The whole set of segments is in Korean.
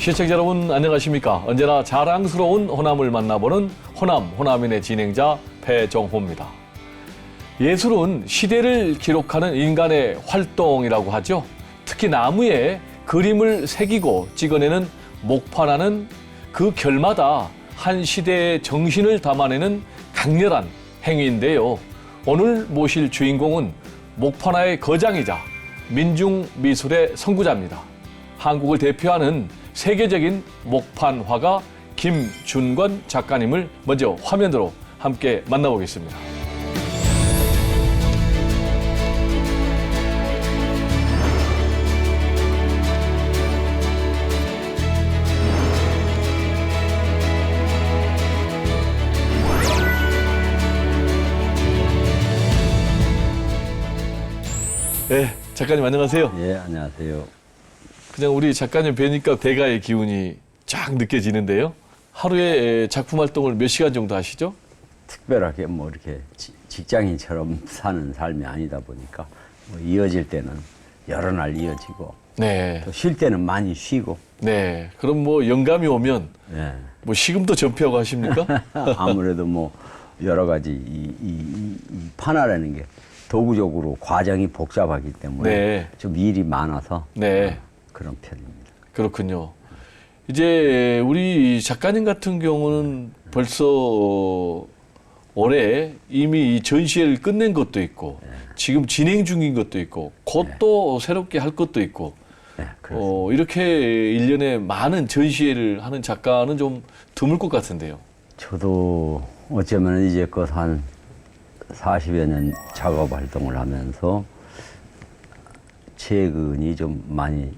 시청자 여러분 안녕하십니까? 언제나 자랑스러운 호남을 만나보는 호남 호남인의 진행자 배정호입니다. 예술은 시대를 기록하는 인간의 활동이라고 하죠. 특히 나무에 그림을 새기고 찍어내는 목판하는 그 결마다 한 시대의 정신을 담아내는 강렬한 행위인데요. 오늘 모실 주인공은 목판화의 거장이자 민중 미술의 선구자입니다. 한국을 대표하는 세계적인 목판화가 김준권 작가님을 먼저 화면으로 함께 만나보겠습니다. 네, 작가님 안녕하세요. 예, 안녕하세요. 그냥 우리 작가님 뵈니까 대가의 기운이 쫙 느껴지는데요. 하루에 작품 활동을 몇 시간 정도 하시죠? 특별하게 뭐 이렇게 지- 직장인처럼 사는 삶이 아니다 보니까 뭐 이어질 때는 여러 날 이어지고 네. 또 쉴 때는 많이 쉬고 네. 그럼 뭐 영감이 오면 예. 뭐 시금도 전폐하고 하십니까? 아무래도 뭐 여러 가지 이, 이, 이, 이 판화라는 게 도구적으로 과정이 복잡하기 때문에 네. 좀 일이 많아서 네. 그런 편입니다. 그렇군요. 이제 우리 작가님 같은 경우는 벌써 올해 이미 이 전시회를 끝낸 것도 있고 지금 진행 중인 것도 있고 곧 또 새롭게 할 것도 있고 네. 어, 이렇게 일년에 많은 전시회를 하는 작가는 좀 드물 것 같은데요. 저도 어쩌면 이제껏 한 40여 년 작업 활동을 하면서 최근이 좀 많이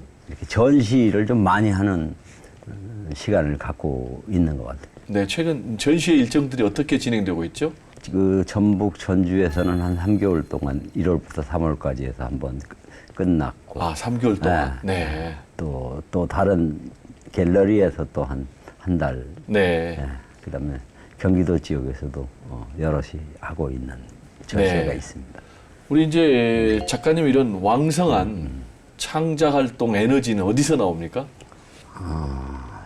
전시를 좀 많이 하는 음, 시간을 갖고 있는 것 같아요. 네, 최근 전시회 일정들이 어떻게 진행되고 있죠? 그 전북 전주에서는 한 3개월 동안 1월부터 3월까지 해서 한번 끝- 끝났고 아, 3개월 동안. 네. 또, 또 다른 갤러리에서 또 한 한 달, 네. 예, 그다음에 경기도 지역에서도 어, 여럿이 하고 있는 전시회가 네. 있습니다. 우리 이제 작가님 이런 왕성한 창작 활동 에너지는 어디서 나옵니까?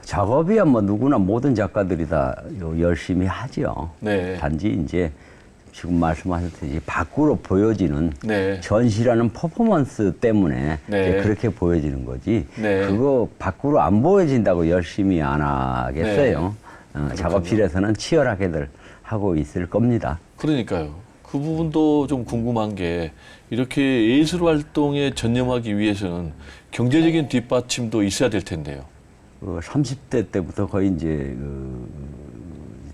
작업이야 뭐 누구나 모든 작가들이 다 요- 열심히 하죠. 네. 단지 이제 지금 말씀하셨듯이 밖으로 보여지는 네. 전시라는 퍼포먼스 때문에 네. 그렇게 보여지는 거지. 네. 그거 밖으로 안 보여진다고 열심히 안 하겠어요. 네. 어, 작업실에서는 치열하게들 하고 있을 겁니다. 그러니까요. 그 부분도 좀 궁금한 게 이렇게 예술 활동에 전념하기 위해서는 경제적인 뒷받침도 있어야 될 텐데요. 그 30대 때부터 거의 이제 그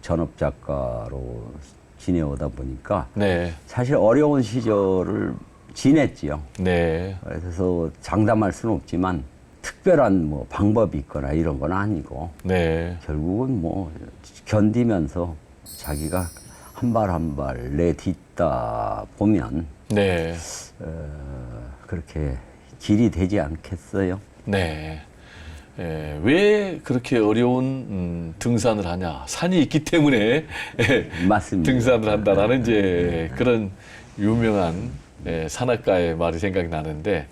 전업 작가로 지내오다 보니까 네. 사실 어려운 시절을 지냈지요. 네. 그래서 장담할 수는 없지만 특별한 뭐 방법이 있거나 이런 건 아니고 네. 결국은 뭐 견디면서 자기가 한 발 한 발 내딛다 보면 네. 어, 그렇게 길이 되지 않겠어요? 네. 예, 왜 그렇게 어려운 음, 등산을 하냐? 산이 있기 때문에 예, 맞습니다. 등산을 한다라는 이제 그런 유명한 예, 산악가의 말이 생각이 나는데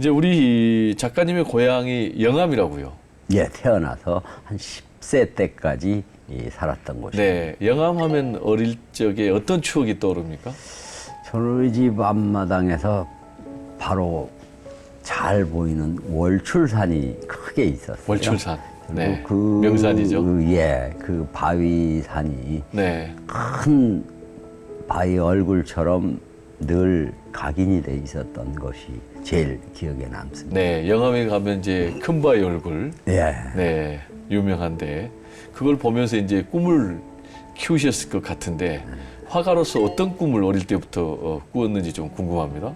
이제 우리 작가님의 고향이 영암이라고요. 예, 태어나서 한 10세 때까지 이 살았던 곳이에요. 네, 영암하면 어릴 적에 어떤 추억이 떠오릅니까? 저희 집 앞마당에서 바로 잘 보이는 월출산이 크게 있었어요. 월출산. 네, 그, 명산이죠. 그, 예, 그 바위산이 네, 큰 바위 얼굴처럼 늘 각인이 돼 있었던 것이 제일 기억에 남습니다. 네, 영암에 가면 이제 큰 바위 얼굴, 예. 네, 유명한데 그걸 보면서 이제 꿈을 키우셨을 것 같은데 화가로서 어떤 꿈을 어릴 때부터 어, 꾸었는지 좀 궁금합니다.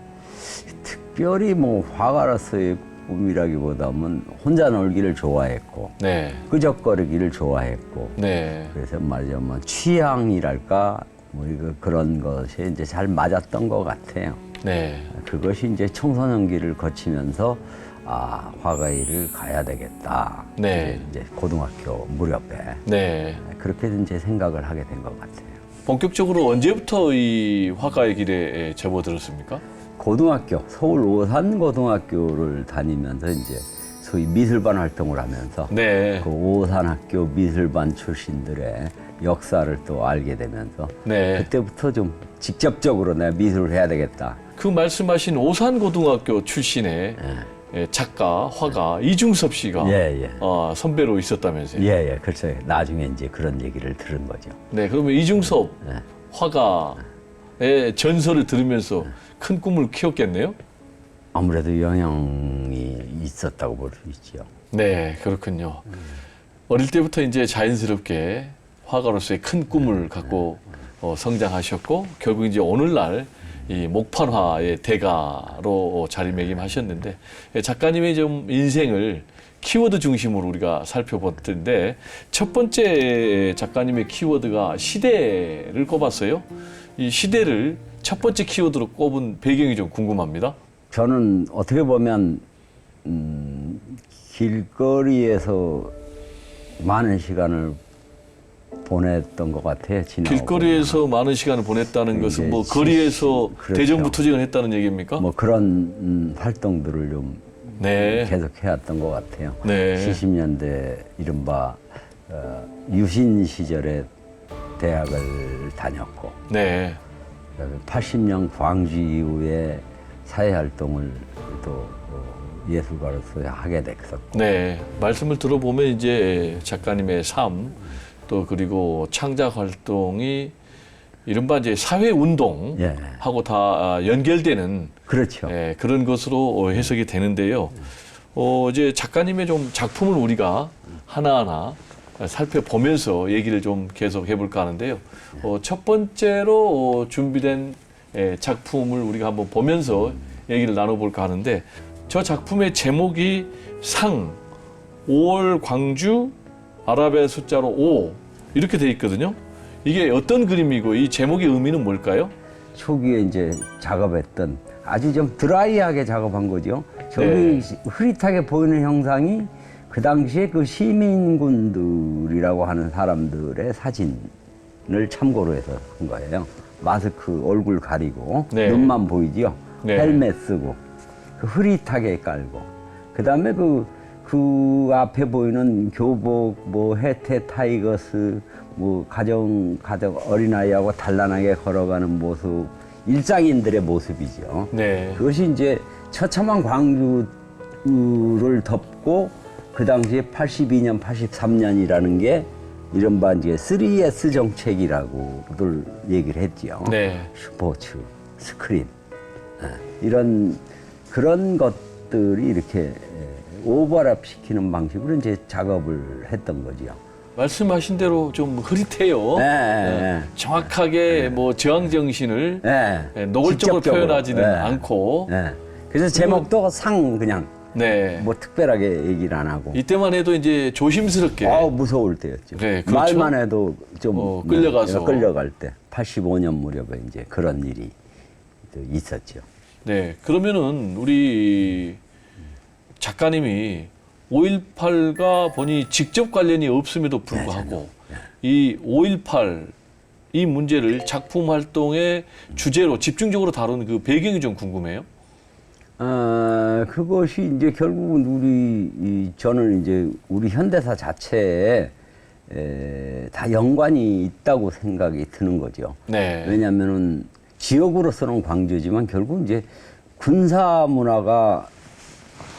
특별히 뭐 화가로서의 꿈이라기보다는 혼자 놀기를 좋아했고 네, 끄적거리기를 좋아했고 네, 그래서 말하자면 취향이랄까 뭐 이거 그런 것에 이제 잘 맞았던 것 같아요. 네, 그것이 이제 청소년기를 거치면서 아 화가 일을 가야 되겠다. 네. 이제 고등학교 무렵에 네. 그렇게 이제 생각을 하게 된 것 같아요. 본격적으로 언제부터 이 화가의 길에 접어들었습니까? 고등학교 서울 오산 고등학교를 다니면서 이제 소위 미술반 활동을 하면서 네. 그 오산학교 미술반 출신들의 역사를 또 알게 되면서 네. 그때부터 좀 직접적으로 내가 미술을 해야 되겠다. 그 말씀하신 오산고등학교 출신의 예, 작가, 화가 이중섭 씨가 예, 예. 어, 선배로 있었다면서요. 예, 예. 그렇죠. 나중에 이제 그런 얘기를 들은 거죠. 네, 그러면 이중섭 네. 화가의 전설을 들으면서 큰 꿈을 키웠겠네요. 아무래도 영향이 있었다고 볼 수 있죠. 네, 그렇군요. 어릴 때부터 이제 자연스럽게 화가로서의 큰 꿈을 갖고 어, 성장하셨고 결국 이제 오늘날 이 목판화의 대가로 자리매김하셨는데 예, 작가님의 좀 인생을 키워드 중심으로 우리가 살펴봤는데 첫 번째 작가님의 키워드가 시대를 꼽았어요. 이 시대를 첫 번째 키워드로 꼽은 배경이 좀 궁금합니다. 저는 어떻게 보면 음, 길거리에서 많은 시간을 보냈던 것 같아요. 지나고 길거리에서 많은 시간을 보냈다는 것은 이제 뭐 시- 거리에서 그렇죠. 대정부 투쟁을 했다는 얘기입니까? 뭐 그런 음, 활동들을 좀 네. 계속 해왔던 것 같아요. 네. 70년대 이른바 어, 유신 시절에 대학을 다녔고 네. 그다음에 80년 광주 이후에 사회 활동을 또 어, 예술가로서 하게 됐었고 네. 말씀을 들어보면 이제 작가님의 삶, 또 그리고 창작 활동이 이른바 이제 사회 운동 예. 하고 다 아, 연결되는 그렇죠. 예, 그런 것으로 어, 해석이 되는데요. 어, 이제 작가님의 좀 작품을 우리가 하나하나 살펴보면서 얘기를 좀 계속 해볼까 하는데요. 어, 첫 번째로 어, 준비된 예, 작품을 우리가 한번 보면서 얘기를 나눠볼까 하는데 저 작품의 제목이 상 5월 광주 아랍의 숫자로 5 이렇게 돼 있거든요. 이게 어떤 그림이고 이 제목의 의미는 뭘까요? 초기에 이제 작업했던 아주 좀 드라이하게 작업한 거죠. 저기 네. 흐릿하게 보이는 형상이 그 당시에 그 시민군들이라고 하는 사람들의 사진을 참고로 해서 한 거예요. 마스크 얼굴 가리고 네. 눈만 보이지요. 네. 헬멧 쓰고 그 흐릿하게 깔고 그 다음에 그, 그 앞에 보이는 교복, 뭐 혜태 타이거스, 뭐 가정 가정 어린아이하고 단란하게 걸어가는 모습, 일상인들의 모습이죠. 네. 그것이 이제 처참한 광주를 덮고 그 당시에 82년, 83년이라는 게 이른바 이제 3S 정책이라고들 얘기를 했죠. 네. 스포츠, 스크린 예, 이런 그런 것들이 이렇게 예, 오버랩 시키는 방식으로 이제 작업을 했던 거지요. 말씀하신 대로 좀 흐릿해요. 예, 네. 예, 정확하게 뭐 저항 정신을 예. 예, 노골적으로. 표현하지는 예. 않고 예. 그래서 제목도 상 그냥 네. 뭐 특별하게 얘기를 안 하고. 이때만 해도 이제 조심스럽게 아 무서울 때였죠. 네, 그렇죠. 말만 해도 좀 어, 끌려가서. 네, 끌려갈 때 85년 무렵에 이제 그런 일이 또 있었죠. 네. 그러면은 우리 작가님이 5.18과 보니 직접 관련이 없음에도 불구하고 이 5.18 이 문제를 작품 활동의 주제로 집중적으로 다루는 그 배경이 좀 궁금해요. 어, 그것이 이제 결국은 우리 이, 저는 이제 우리 현대사 자체에 에, 다 연관이 있다고 생각이 드는 거죠. 네. 왜냐하면은 지역으로서는 광주지만 결국 이제 군사 문화가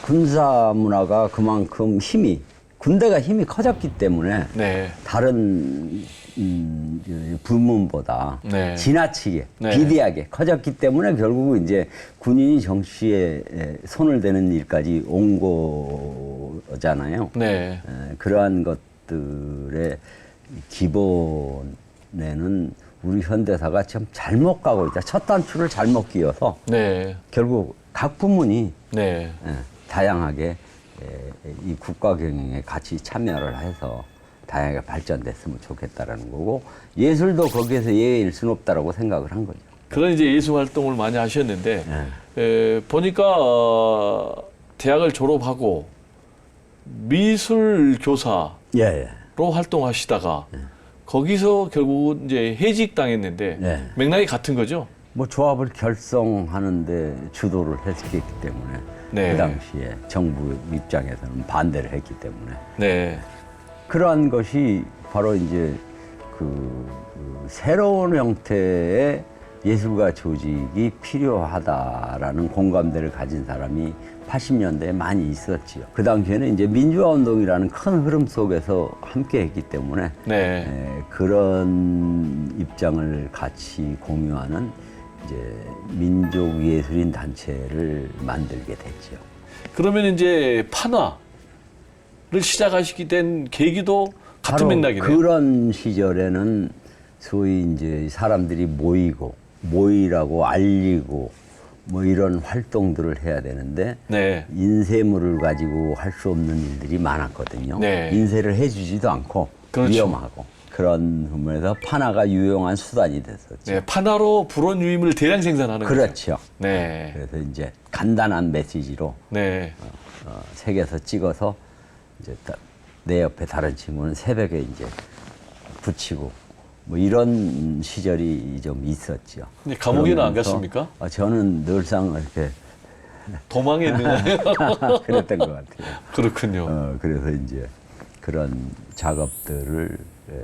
군사 문화가 그만큼 힘이 군대가 힘이 커졌기 때문에 네. 다른 음, 이 부문보다 네. 지나치게 네. 비대하게 커졌기 때문에 결국 이제 군인이 정치에 에, 손을 대는 일까지 온 거잖아요. 네. 에, 그러한 것들의 기본에는 우리 현대사가 참 잘못 가고 있다. 첫 단추를 잘못 끼워서 네. 결국 각 부문이 네. 예, 다양하게 에, 이 국가 경영에 같이 참여를 해서 다양하게 발전됐으면 좋겠다라는 거고 예술도 거기에서 예외일 수는 없다라고 생각을 한 거죠. 그런 이제 예술 활동을 많이 하셨는데 네. 에, 보니까 어, 대학을 졸업하고 미술 교사로 예, 예. 활동하시다가 거기서 결국은 이제 해직 당했는데 네. 맥락이 같은 거죠. 뭐 조합을 결성하는데 주도를 했기 때문에 네. 그 당시에 정부 입장에서는 반대를 했기 때문에 네. 그러한 것이 바로 이제 그, 그 새로운 형태의 예술가 조직이 필요하다라는 공감대를 가진 사람이 80년대에 많이 있었지요. 그 당시에는 이제 민주화 운동이라는 큰 흐름 속에서 함께 했기 때문에 네. 에, 그런 입장을 같이 공유하는 이제 민족 예술인 단체를 만들게 됐죠. 그러면 이제 판화를 시작하시게 된 계기도 같은 맥락이네요. 그런 시절에는 소위 이제 사람들이 모이고 모이라고 알리고 뭐 이런 활동들을 해야 되는데 네. 인쇄물을 가지고 할 수 없는 일들이 많았거든요. 네. 인쇄를 해주지도 않고 그렇죠. 위험하고 그런 부분에서 판화가 유용한 수단이 됐었죠. 네. 판화로 불온 유임을 대량 생산하는 거죠. 그렇죠. 네. 그래서 이제 간단한 메시지로 네. 어, 색에서 찍어서 이제 다- 내 옆에 다른 친구는 새벽에 이제 붙이고 뭐 이런 시절이 좀 있었죠. 근데 감옥에는 안 그러면서, 갔습니까? 어, 저는 늘상 이렇게 도망했느냐? 그랬던 것 같아요. 그렇군요. 어, 그래서 이제 그런 작업들을 예,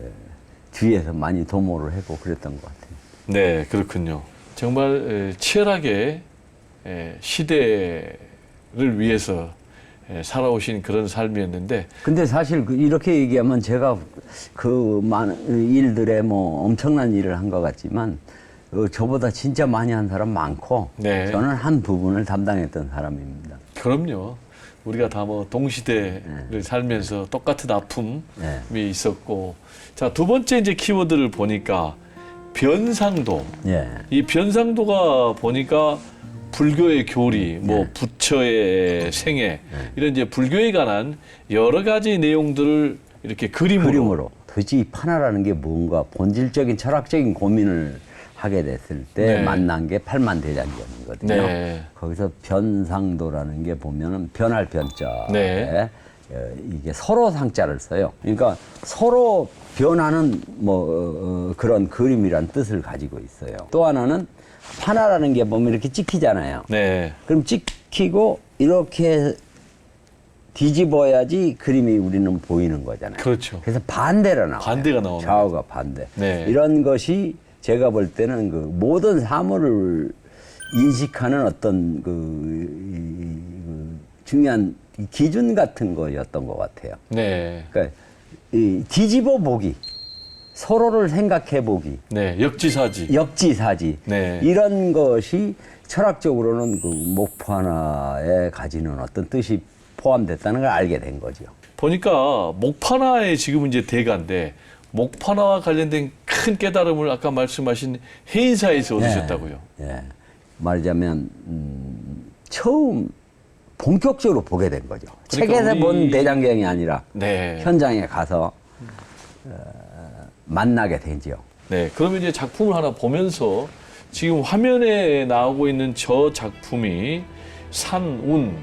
뒤에서 많이 도모를 하고 그랬던 것 같아요. 네, 그렇군요. 정말 에, 치열하게 에, 시대를 위해서 에, 살아오신 그런 삶이었는데 근데 사실 그 이렇게 얘기하면 제가 그 많은 일들에 뭐 엄청난 일을 한 것 같지만 어, 저보다 진짜 많이 한 사람 많고 네. 저는 한 부분을 담당했던 사람입니다. 그럼요. 우리가 다 뭐 동시대를 살면서 똑같은 아픔이 네. 있었고 자 두 번째 이제 키워드를 보니까 변상도 예. 이 변상도가 보니까 불교의 교리, 뭐 네. 부처의 생애 이런 이제 불교에 관한 여러 가지 내용들을 이렇게 그림으로, 그림으로 도대체 이 판화라는 게 뭔가 본질적인 철학적인 고민을 하게 됐을 때 네. 만난 게 팔만 대장경이거든요. 네. 거기서 변상도라는 게 보면은 변할 변자에 네. 어, 이게 서로 상자를 써요. 그러니까 서로 변하는 뭐 어, 어, 그런 그림이란 뜻을 가지고 있어요. 또 하나는 판화라는 게 보면 이렇게 찍히잖아요. 네, 그럼 찍히고 이렇게 뒤집어야지 그림이 우리는 보이는 거잖아요. 그렇죠. 그래서 반대로 나와요. 반대가 나오는 좌우가 반대. 네. 이런 것이 제가 볼 때는 그 모든 사물을 인식하는 어떤 그, 그 중요한 기준 같은 거였던 것 같아요. 네, 그러니까 이 뒤집어 보기, 서로를 생각해 보기, 네, 역지사지. 역지사지 네. 이런 것이 철학적으로는 그 목판화에 가지는 어떤 뜻이 포함됐다는 걸 알게 된 거죠. 보니까 목판화의 지금 이제 대가인데 목판화와 관련된 큰 깨달음을 아까 말씀하신 해인사에서 얻으셨다고요. 예. 말하자면 음, 처음 본격적으로 보게 된 거죠. 그러니까 책에서 우리- 본 대장경이 아니라 네. 현장에 가서 어, 만나게 되죠. 네, 그러면 이제 작품을 하나 보면서 지금 화면에 나오고 있는 저 작품이 산운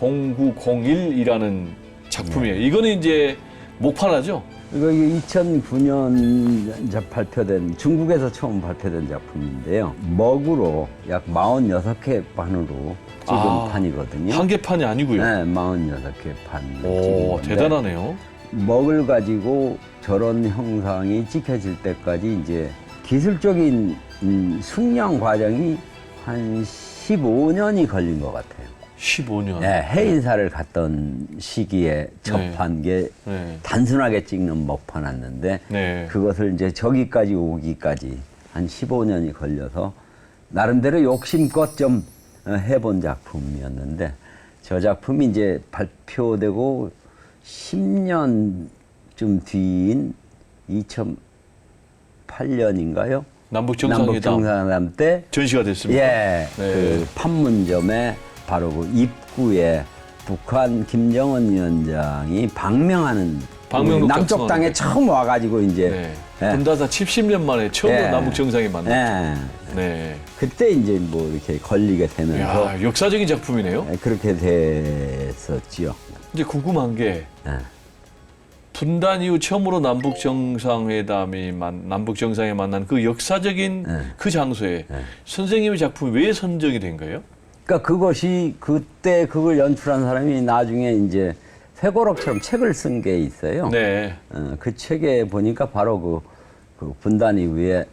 0901이라는 작품이에요. 이거는 이제 목판화죠? 이거 2009년 발표된 중국에서 처음 발표된 작품인데요. 먹으로 약 46개 판으로 찍은 아, 판이거든요. 한 개판이 아니고요. 네, 46개 판. 오, 대단하네요. 먹을 가지고 저런 형상이 찍혀질 때까지 이제 기술적인 음, 숙련 과정이 한 15년이 걸린 것 같아요. 15년. 네, 해 인사를 갔던 시기에 접한 게 네. 단순하게 찍는 먹판았는데 네. 그것을 이제 저기까지 오기까지 한 15년이 걸려서 나름대로 욕심껏 좀 어, 해본 작품이었는데 저 작품이 이제 발표되고 10년쯤 뒤인 2008년인가요? 남북 정상회담 정상회담 때 전시가 됐습니다. 예, 네. 그 판문점에 바로 그 입구에 북한 김정은 위원장이 방명하는 방명록 우리 남쪽 작성하는 땅에 데. 처음 와가지고 이제 네. 예. 분다사 70년 만에 처음으로 예. 남북 정상이 만났죠. 예. 네. 그때 이제 뭐 이렇게 걸리게 되면서 야, 역사적인 작품이네요. 예, 그렇게 됐었지요. 이제 궁금한 게 예. 분단 이후 처음으로 남북 정상회담이 만, 남북 정상에 만난 그 역사적인 네. 그 장소에 선생님의 작품이 왜 선정이 된 거예요? 그러니까 그것이 그때 그걸 연출한 사람이 나중에 이제 회고록처럼 책을 쓴 게 있어요. 네. 어, 그 책에 보니까 바로 그, 그 분단 이후에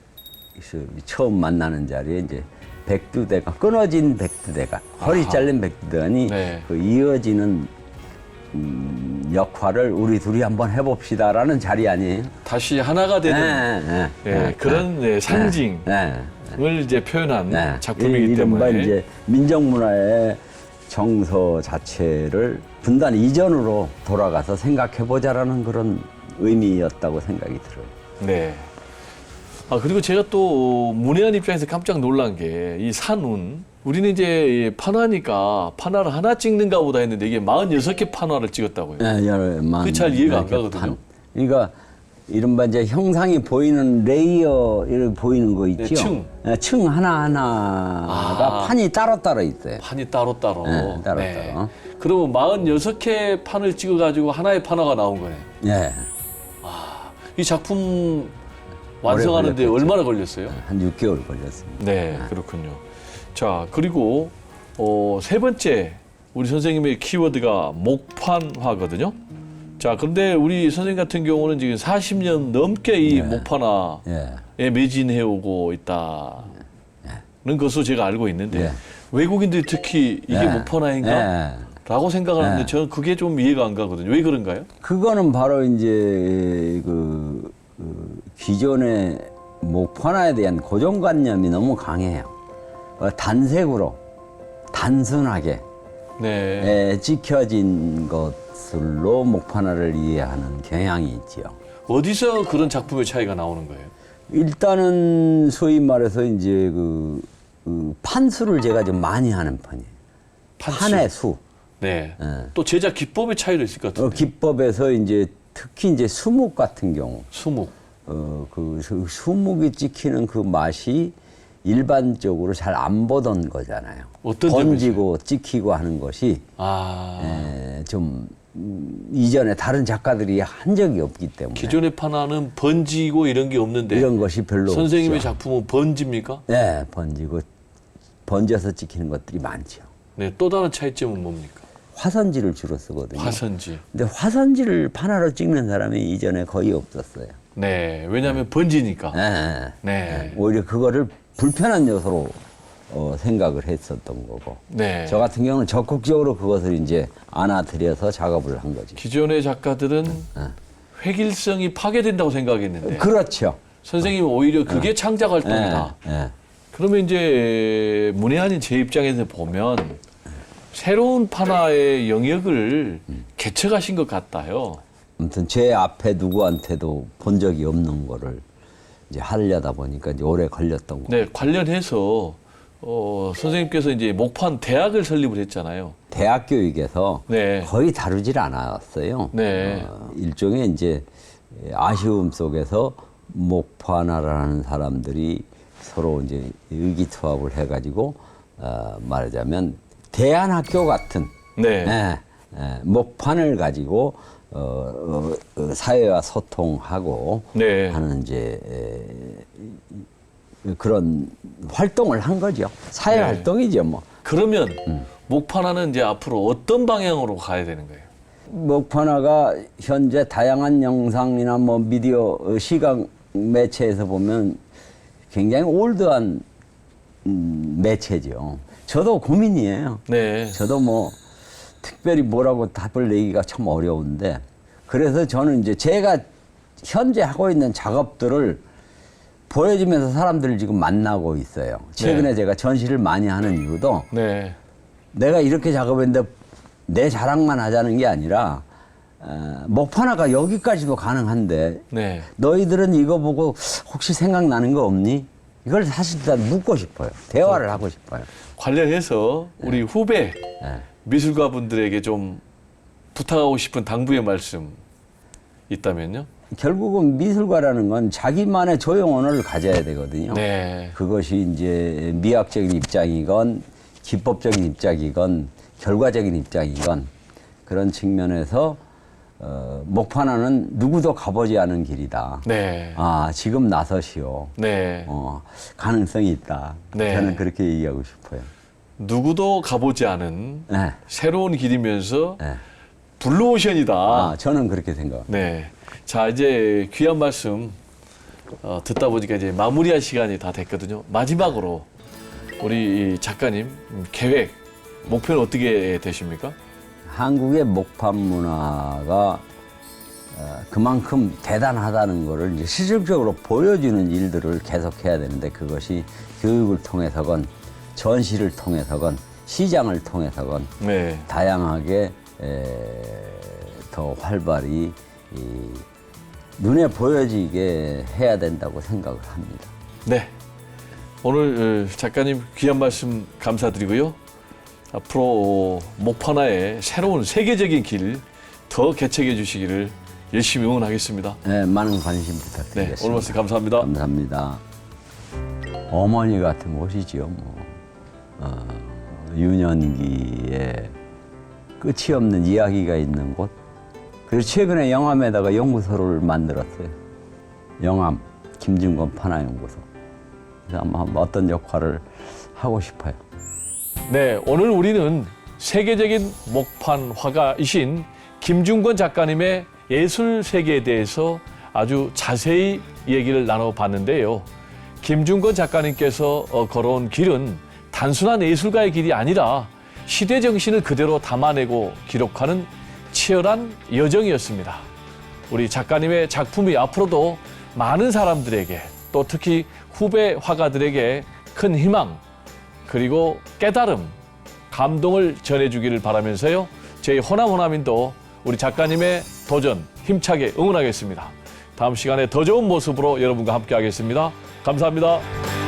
그 처음 만나는 자리에 이제 백두대가 끊어진 백두대가 허리. 잘린 백두대간이 네. 그 이어지는 음, 역할을 우리 둘이 한번 해봅시다라는 자리 아니에요? 다시 하나가 되는 네, 예, 네, 그런 예, 상징을 네, 이제 표현한 네. 작품이기 이른바 때문에 이제 민족문화의 정서 자체를 분단 이전으로 돌아가서 생각해보자라는 그런 의미였다고 생각이 들어요. 네. 아 그리고 제가 또 문외한 입장에서 깜짝 놀란 게 이 산운 우리는 이제 판화니까 판화를 하나 찍는가 보다 했는데 이게 46개 판화를 찍었다고요. 예, 여러 만 그잘 이해가 안 가거든요. 그러니까 이른바 이제 형상이 보이는 레이어 이렇게 보이는 거 있죠. 네, 층. 예, 층 하나 하나가 아. 판이 따로 따로 있어요. 판이 따로따로. 네, 따로따로. 그러면 46개 판을 찍어가지고 하나의 판화가 나온 거네. 예, 이 작품 완성하는데 걸렸겠죠. 얼마나 걸렸어요? 한 6개월 걸렸습니다. 네, 그렇군요. 자, 그리고 어, 세 번째 우리 선생님의 키워드가 목판화거든요. 자, 그런데 우리 선생님 같은 경우는 지금 40년 넘게 이 목판화에 예, 매진해 오고 있다는 것으로 제가 알고 있는데 네. 외국인들이 특히 이게 예. 목판화인가? 예. 라고 생각을 하는데 네. 저는 그게 좀 이해가 안 가거든요. 왜 그런가요? 그거는 바로 이제 그, 그 기존의 목판화에 대한 고정관념이 너무 강해요. 어, 단색으로 단순하게 네. 에, 찍혀진 것 들로 목판화를 이해하는 경향이 있지요. 어디서 그런 작품의 차이가 나오는 거예요? 일단은 소위 말해서 이제 그, 그 판수를 제가 좀 많이 하는 편이에요. 판수. 판의 수. 네. 예. 또 제작 기법의 차이도 있을 것 어, 같은데. 기법에서 이제 특히 이제 수묵 같은 경우 수목. 어, 그 수- 수묵이 찍히는 그 맛이 일반적으로 잘 안 보던 거잖아요. 어떤 번지고 찍히고 하는 것이 아. 에, 좀 음, 이전에 다른 작가들이 한 적이 없기 때문에 기존의 판화는 번지고 이런 게 없는데 이런 것이 별로 선생님의 없죠. 작품은 번집니까? 네, 번지고 번져서 찍히는 것들이 많죠. 네, 또 다른 차이점은 뭡니까? 화선지를 주로 쓰거든요. 화선지. 근데 화선지를 판화로 찍는 사람이 이전에 거의 없었어요. 네, 왜냐하면 번지니까. 네. 네. 오히려 그거를 불편한 요소로 어, 생각을 했었던 거고. 네. 저 같은 경우는 적극적으로 그것을 이제 안아들여서 작업을 한 거지. 기존의 작가들은 획일성이 파괴된다고 생각했는데 그렇죠. 선생님 은 오히려 그게 창작 활동이다. 예, 예. 그러면 이제 문외한인 제 입장에서 보면 새로운 판화의 영역을 개척하신 것 같아요. 아무튼 제 앞에 누구한테도 본 적이 없는 거를 이제 하려다 보니까 이제 오래 걸렸던 거. 네, 관련해서 어, 선생님께서 이제 목판 대학을 설립을 했잖아요. 대학 교육에서 네. 거의 다루질 않았어요. 네. 어, 일종의 이제 아쉬움 속에서 목판화라는 사람들이 서로 이제 의기투합을 해가지고 어, 말하자면 대안학교 같은 네. 예, 예, 목판을 가지고 어, 어, 어, 사회와 소통하고 네. 하는 이제 에, 이- 그런 활동을 한 거죠. 사회 네. 활동이죠, 뭐. 그러면 목판화는 이제 앞으로 어떤 방향으로 가야 되는 거예요? 목판화가 현재 다양한 영상이나 뭐 미디어 어, 시각 매체에서 보면 굉장히 올드한 음, 매체죠. 저도 고민이에요. 네. 저도 뭐 특별히 뭐라고 답을 내기가 참 어려운데 그래서 저는 이제 제가 현재 하고 있는 작업들을 보여주면서 사람들을 지금 만나고 있어요. 최근에 네. 제가 전시를 많이 하는 이유도 네. 내가 이렇게 작업했는데 내 자랑만 하자는 게 아니라 어, 목판화가 여기까지도 가능한데 네. 너희들은 이거 보고 혹시 생각나는 거 없니? 이걸 사실 다 묻고 싶어요. 대화를 하고 싶어요. 관련해서 우리 후배 네. 미술가 분들에게 좀 부탁하고 싶은 당부의 말씀 있다면요? 결국은 미술가라는 건 자기만의 조형언어를 가져야 되거든요. 네. 그것이 이제 미학적인 입장이건 기법적인 입장이건 결과적인 입장이건 그런 측면에서 어, 목판화는 누구도 가보지 않은 길이다. 네. 아 지금 나서시오. 네. 어, 가능성이 있다. 네. 저는 그렇게 얘기하고 싶어요. 누구도 가보지 않은 네. 새로운 길이면서 네. 블루오션이다. 아 저는 그렇게 생각. 네. 자, 이제 귀한 말씀 어, 듣다 보니까 이제 마무리할 시간이 다 됐거든요. 마지막으로 우리 이 작가님 음, 계획, 목표는 어떻게 되십니까? 한국의 목판 문화가 어, 그만큼 대단하다는 것을 이제 실질적으로 보여주는 일들을 계속해야 되는데 그것이 교육을 통해서건 전시를 통해서건 시장을 통해서건 네. 다양하게 에, 더 활발히 이, 눈에 보여지게 해야 된다고 생각을 합니다. 네. 오늘 어, 작가님 귀한 말씀 감사드리고요. 앞으로 목판화의 새로운 세계적인 길 더 개척해 주시기를 열심히 응원하겠습니다. 네, 많은 관심 네, 부탁드리겠습니다. 오늘 말씀 감사합니다. 감사합니다. 어머니 같은 곳이지요. 뭐 어, 유년기에 끝이 없는 이야기가 있는 곳. 그래서 최근에 영암에다가 연구소를 만들었어요. 영암 김진권 판화 연구소. 그래서 아마 어떤 역할을 하고 싶어요. 네, 오늘 우리는 세계적인 목판 화가이신 김중권 작가님의 예술 세계에 대해서 아주 자세히 얘기를 나눠봤는데요. 김중권 작가님께서 어, 걸어온 길은 단순한 예술가의 길이 아니라 시대 정신을 그대로 담아내고 기록하는 치열한 여정이었습니다. 우리 작가님의 작품이 앞으로도 많은 사람들에게 또 특히 후배 화가들에게 큰 희망 그리고 깨달음, 감동을 전해주기를 바라면서요. 저희 호남 호남인도 우리 작가님의 도전 힘차게 응원하겠습니다. 다음 시간에 더 좋은 모습으로 여러분과 함께 하겠습니다. 감사합니다.